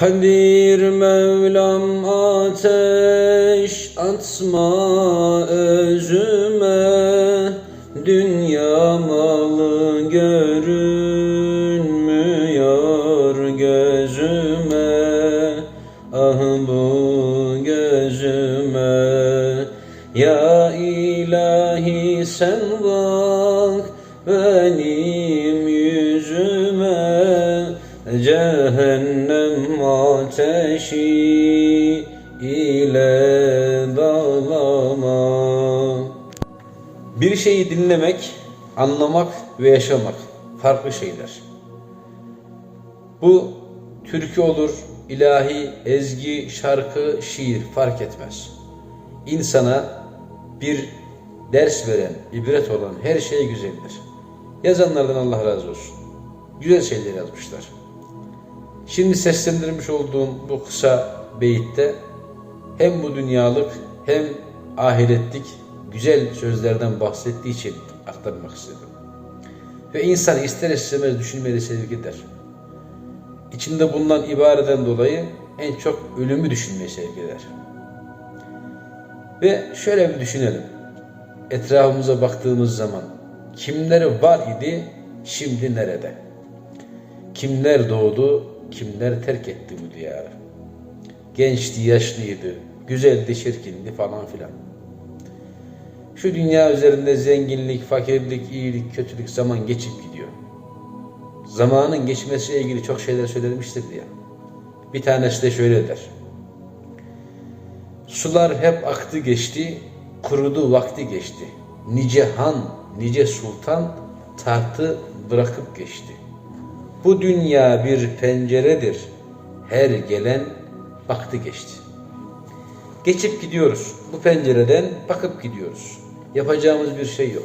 Kadir Mevlam ateş atma özüme Dünya malı görünmüyor gözüme Ah bu gözüme. Ya ilahi sen bak benim yüzüme Cehennem ateşi ile dağlama Bir şeyi dinlemek, anlamak ve yaşamak farklı şeyler. Bu türkü olur, ilahi, ezgi, şarkı, şiir fark etmez. İnsana bir ders veren, ibret olan her şey güzeldir. Yazanlardan Allah razı olsun. Güzel şeyler yazmışlar. Şimdi seslendirmiş olduğum bu kısa beyitte hem bu dünyalık hem ahiretlik güzel sözlerden bahsettiği için aktarmak istedim. Ve insan ister istemez düşünmeyi sevk eder. İçinde bulunan ibareden dolayı en çok ölümü düşünmeyi sevk eder. Ve şöyle bir düşünelim. Etrafımıza baktığımız zaman kimler var idi, şimdi nerede? Kimler doğdu, kimler terk etti bu diyarı? Gençti, yaşlıydı, güzeldi, çirkindi falan filan. Şu dünya üzerinde zenginlik, fakirlik, iyilik, kötülük zaman geçip gidiyor. Zamanın geçmesiyle ilgili çok şeyler söylenmiştir diye. Bir tanesi de şöyle der. Sular hep aktı geçti, kurudu vakti geçti. Nice han, nice sultan tahtı bırakıp geçti. Bu dünya bir penceredir. Her gelen baktı geçti. Geçip gidiyoruz. Bu pencereden bakıp gidiyoruz. Yapacağımız bir şey yok.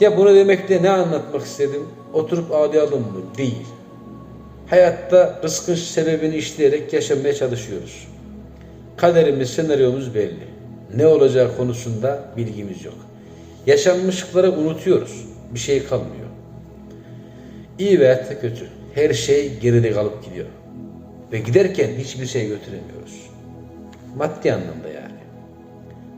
Ya bunu demekle ne anlatmak istedim? Oturup ağlayalım mı? Değil. Hayatta rızkın sebebini işleyerek yaşamaya çalışıyoruz. Kaderimiz, senaryomuz belli. Ne olacağı konusunda bilgimiz yok. Yaşanmışlıkları unutuyoruz. Bir şey kalmıyor. İyi veya da kötü. Her şey geride kalıp gidiyor. Ve giderken hiçbir şey götüremiyoruz. Maddi anlamda yani.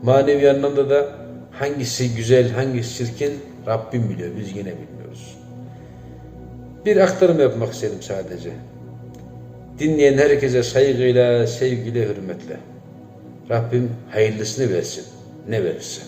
Manevi anlamda da hangisi güzel, hangisi çirkin Rabbim biliyor. Biz yine bilmiyoruz. Bir aktarım yapmak istedim sadece. Dinleyen herkese saygıyla, sevgiyle, hürmetle. Rabbim hayırlısını versin. Ne verirse.